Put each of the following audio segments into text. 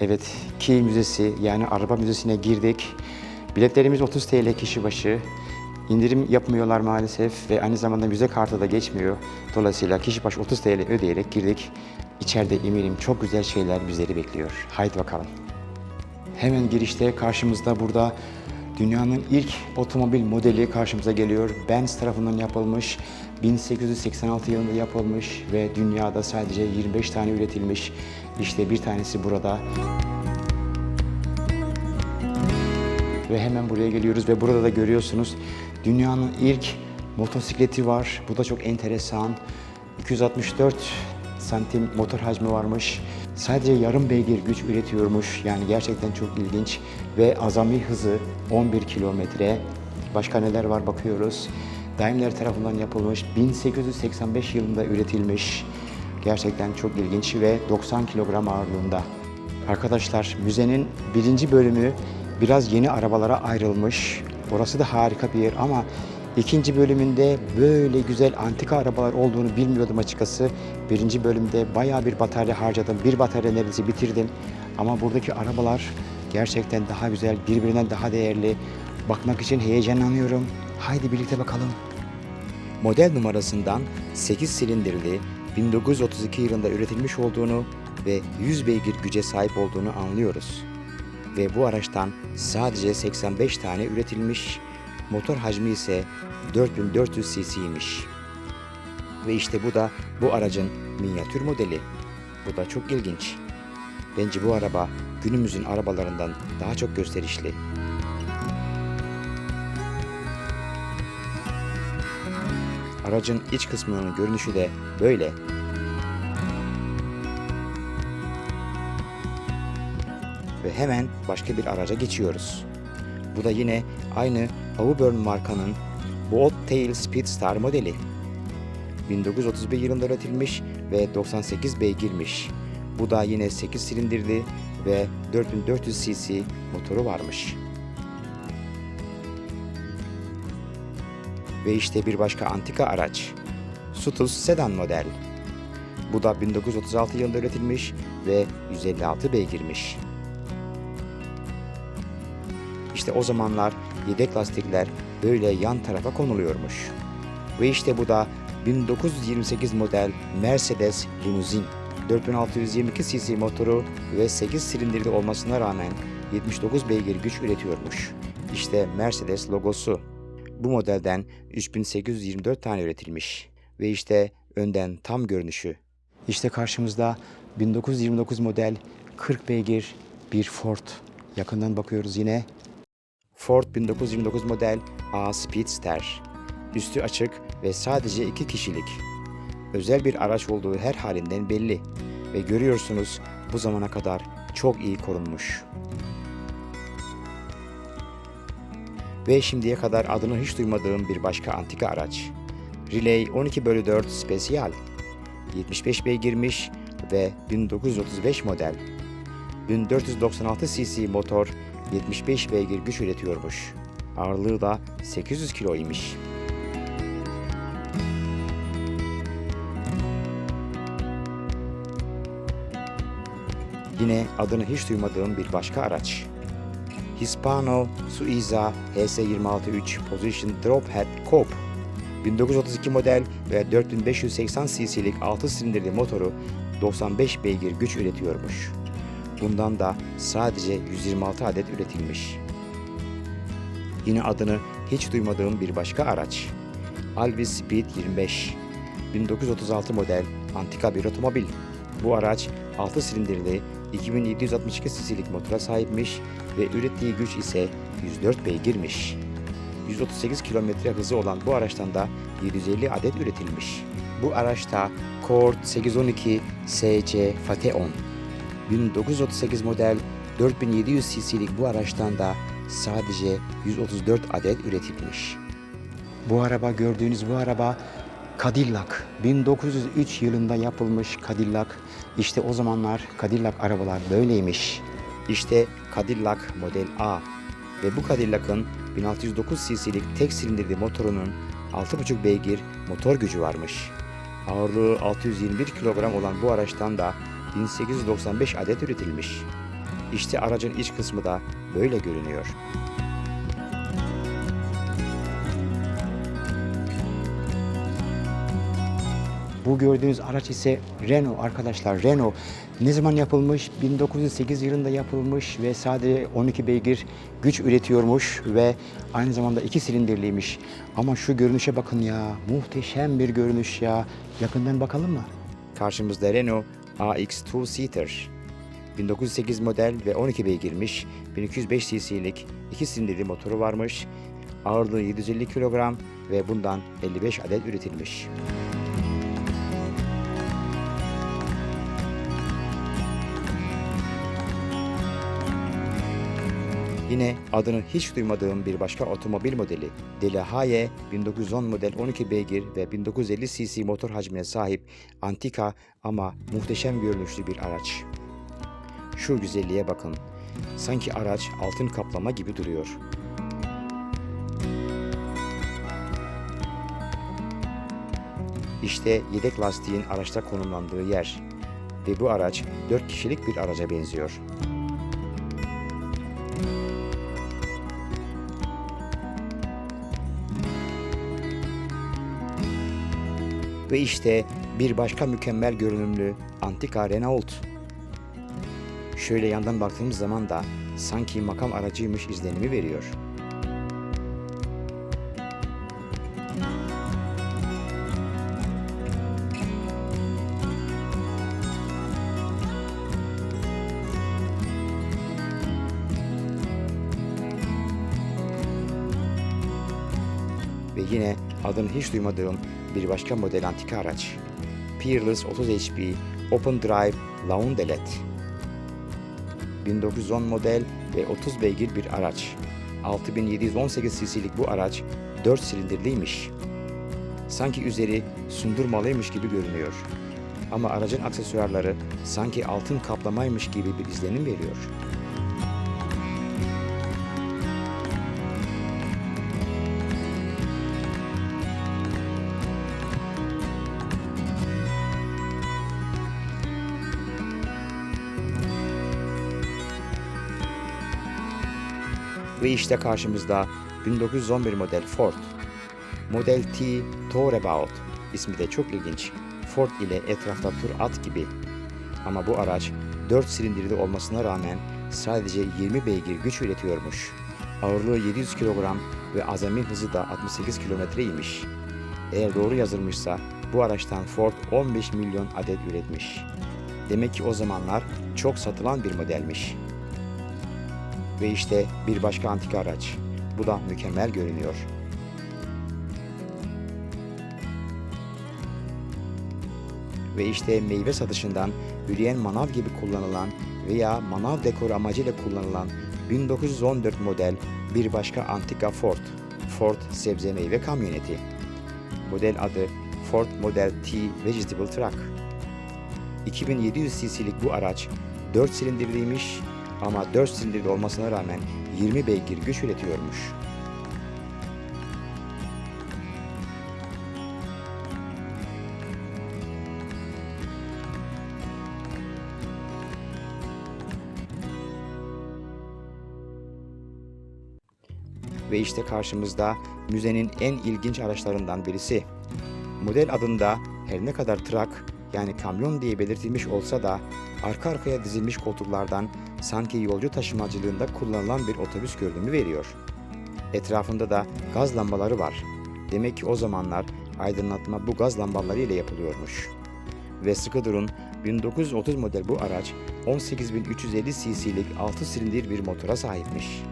Evet, Ki Müzesi yani araba müzesine girdik. Biletlerimiz 30 TL kişi başı. İndirim yapmıyorlar maalesef ve aynı zamanda müze kartı da geçmiyor. Dolayısıyla kişi başı 30 TL ödeyerek girdik. İçeride eminim çok güzel şeyler bizleri bekliyor. Haydi bakalım. Hemen girişte karşımızda burada dünyanın ilk otomobil modeli karşımıza geliyor. Benz tarafından yapılmış, 1886 yılında yapılmış ve dünyada sadece 25 tane üretilmiş. İşte bir tanesi burada. Ve hemen buraya geliyoruz ve burada da görüyorsunuz dünyanın ilk motosikleti var. Bu da çok enteresan. 264 santim motor hacmi varmış. Sadece yarım beygir güç üretiyormuş. Yani gerçekten çok ilginç. Ve azami hızı 11 kilometre. Başka neler var bakıyoruz. Daimler tarafından yapılmış. 1885 yılında üretilmiş. Gerçekten çok ilginç ve 90 kilogram ağırlığında. Arkadaşlar müzenin birinci bölümü biraz yeni arabalara ayrılmış. Orası da harika bir yer ama ikinci bölümünde böyle güzel antika arabalar olduğunu bilmiyordum açıkçası. Birinci bölümde bayağı bir batarya harcadım. Bir batarya neredeyse bitirdim. Ama buradaki arabalar gerçekten daha güzel, birbirinden daha değerli. Bakmak için heyecanlanıyorum. Haydi birlikte bakalım. Model numarasından 8 silindirli 1932 yılında üretilmiş olduğunu ve 100 beygir güce sahip olduğunu anlıyoruz. Ve bu araçtan sadece 85 tane üretilmiş, motor hacmi ise 4400 cc'ymiş. Ve işte bu da bu aracın minyatür modeli. Bu da çok ilginç. Bence bu araba günümüzün arabalarından daha çok gösterişli. Aracın iç kısmının görünüşü de böyle. Ve hemen başka bir araca geçiyoruz. Bu da yine aynı Auburn markanın Tail Speedstar modeli. 1931 yılında üretilmiş ve 98 beygirmiş. Bu da yine 8 silindirli ve 4400 cc motoru varmış. Ve işte bir başka antika araç. Sutus Sedan model. Bu da 1936 yılında üretilmiş ve 156 beygirmiş. İşte o zamanlar yedek lastikler böyle yan tarafa konuluyormuş. Ve işte bu da 1928 model Mercedes limuzin. 4622 cc motoru ve 8 silindirli olmasına rağmen 79 beygir güç üretiyormuş. İşte Mercedes logosu. Bu modelden 3824 tane üretilmiş. Ve işte önden tam görünüşü. İşte karşımızda 1929 model 40 beygir bir Ford. Yakından bakıyoruz yine. Ford 1929 model A Speedster. Üstü açık ve sadece iki kişilik. Özel bir araç olduğu her halinden belli ve görüyorsunuz bu zamana kadar çok iyi korunmuş. Ve şimdiye kadar adını hiç duymadığım bir başka antika araç. Relay 12 bölü 4 Special. 75 beygirmiş ve 1935 model. 1496 cc motor 75 beygir güç üretiyormuş. Ağırlığı da 800 kilo imiş. Yine adını hiç duymadığım bir başka araç. Hispano Suiza HS263 Position Drop Head Coupe. 1932 model ve 4580 cc'lik 6 silindirli motoru 95 beygir güç üretiyormuş. Bundan da sadece 126 adet üretilmiş. Yine adını hiç duymadığım bir başka araç. Alvis Speed 25. 1936 model antika bir otomobil. Bu araç 6 silindirli 2762 cc'lik motora sahipmiş ve ürettiği güç ise 104 beygirmiş. 138 kilometre hızı olan bu araçtan da 750 adet üretilmiş. Bu araçta Cord 812 SC Fateon 1938 model 4700 cc'lik bu araçtan da sadece 134 adet üretilmiş. Bu araba gördüğünüz bu araba Cadillac. 1903 yılında yapılmış Cadillac. İşte o zamanlar Cadillac arabalar böyleymiş. İşte Cadillac Model A. Ve bu Cadillac'ın 1609 cc'lik tek silindirli motorunun 6,5 beygir motor gücü varmış. Ağırlığı 621 kilogram olan bu araçtan da 1895 adet üretilmiş. İşte aracın iç kısmı da böyle görünüyor. Bu gördüğünüz araç ise Renault arkadaşlar. Renault ne zaman yapılmış? 1908 yılında yapılmış ve sadece 12 beygir güç üretiyormuş ve aynı zamanda iki silindirliymiş. Ama şu görünüşe bakın ya. Muhteşem bir görünüş ya. Yakından bakalım mı? Karşımızda Renault AX 2 Seater. 1908 model ve 12 beygirmiş. 1205 cc'lik iki silindirli motoru varmış. Ağırlığı 750 kilogram ve bundan 55 adet üretilmiş. Yine adını hiç duymadığım bir başka otomobil modeli Delahaye 1910 model 12 beygir ve 1950 cc motor hacmine sahip antika ama muhteşem görünüşlü bir araç. Şu güzelliğe bakın. Sanki araç altın kaplama gibi duruyor. İşte yedek lastiğin araçta konumlandığı yer. Ve bu araç 4 kişilik bir araca benziyor. Ve işte bir başka mükemmel görünümlü antika Renault. Şöyle yandan baktığımız zaman da sanki makam aracıymış izlenimi veriyor. Ve yine adını hiç duymadığım bir başka model antika araç. Peerless 30 HP Open Drive Laundelet. 1910 model ve 30 beygir bir araç. 6718 cc'lik bu araç 4 silindirliymiş. Sanki üzeri sundurmalıymış gibi görünüyor. Ama aracın aksesuarları sanki altın kaplamaymış gibi bir izlenim veriyor. Ve işte karşımızda 1911 model Ford. Model T Tourabout ismi de çok ilginç. Ford ile etrafta tur at gibi. Ama bu araç 4 silindirli olmasına rağmen sadece 20 beygir güç üretiyormuş. Ağırlığı 700 kilogram ve azami hızı da 68 kilometreymiş. Eğer doğru yazılmışsa bu araçtan Ford 15 milyon adet üretmiş. Demek ki o zamanlar çok satılan bir modelmiş. Ve işte bir başka antika araç. Bu da mükemmel görünüyor. Ve işte meyve satışından yürüyen manav gibi kullanılan veya manav dekoru amacıyla kullanılan 1914 model bir başka antika Ford. Ford sebze meyve kamyoneti. Model adı Ford Model T Vegetable Truck. 2700 cc'lik bu araç 4 silindirliymiş ama 4 silindirli olmasına rağmen 20 beygir güç üretiyormuş. Ve işte karşımızda müzenin en ilginç araçlarından birisi. Model adında her ne kadar trak yani kamyon diye belirtilmiş olsa da arka arkaya dizilmiş koltuklardan sanki yolcu taşımacılığında kullanılan bir otobüs görünümü veriyor. Etrafında da gaz lambaları var. Demek ki o zamanlar aydınlatma bu gaz lambaları ile yapılıyormuş. Ve sıkı durun 1930 model bu araç 18.350 cc'lik 6 silindir bir motora sahipmiş.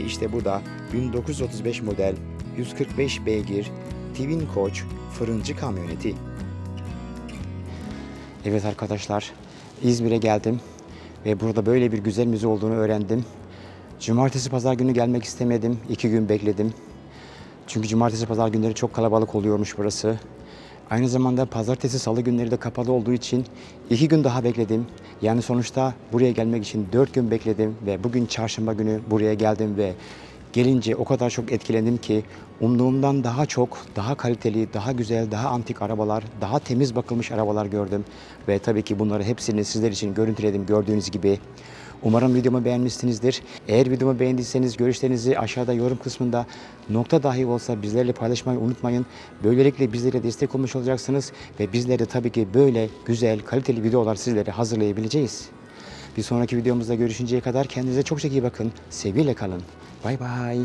Ve işte bu da 1935 model 145 beygir Twin Coach fırıncı kamyoneti. Evet arkadaşlar, İzmir'e geldim ve burada böyle bir güzel müze olduğunu öğrendim. Cumartesi pazar günü gelmek istemedim. iki gün bekledim. Çünkü cumartesi pazar günleri çok kalabalık oluyormuş burası. Aynı zamanda pazartesi, salı günleri de kapalı olduğu için iki gün daha bekledim. Yani sonuçta buraya gelmek için dört gün bekledim ve bugün çarşamba günü buraya geldim ve gelince o kadar çok etkilendim ki umduğumdan daha çok, daha kaliteli, daha güzel, daha antik arabalar, daha temiz bakılmış arabalar gördüm. Ve tabii ki bunları hepsini sizler için görüntüledim gördüğünüz gibi. Umarım videomu beğenmişsinizdir. Eğer videomu beğendiyseniz görüşlerinizi aşağıda yorum kısmında nokta dahi olsa bizlerle paylaşmayı unutmayın. Böylelikle bizlere destek olmuş olacaksınız ve bizler tabii ki böyle güzel, kaliteli videolar sizlere hazırlayabileceğiz. Bir sonraki videomuzda görüşünceye kadar kendinize çok çok iyi bakın. Sevgiyle kalın. Bay bay.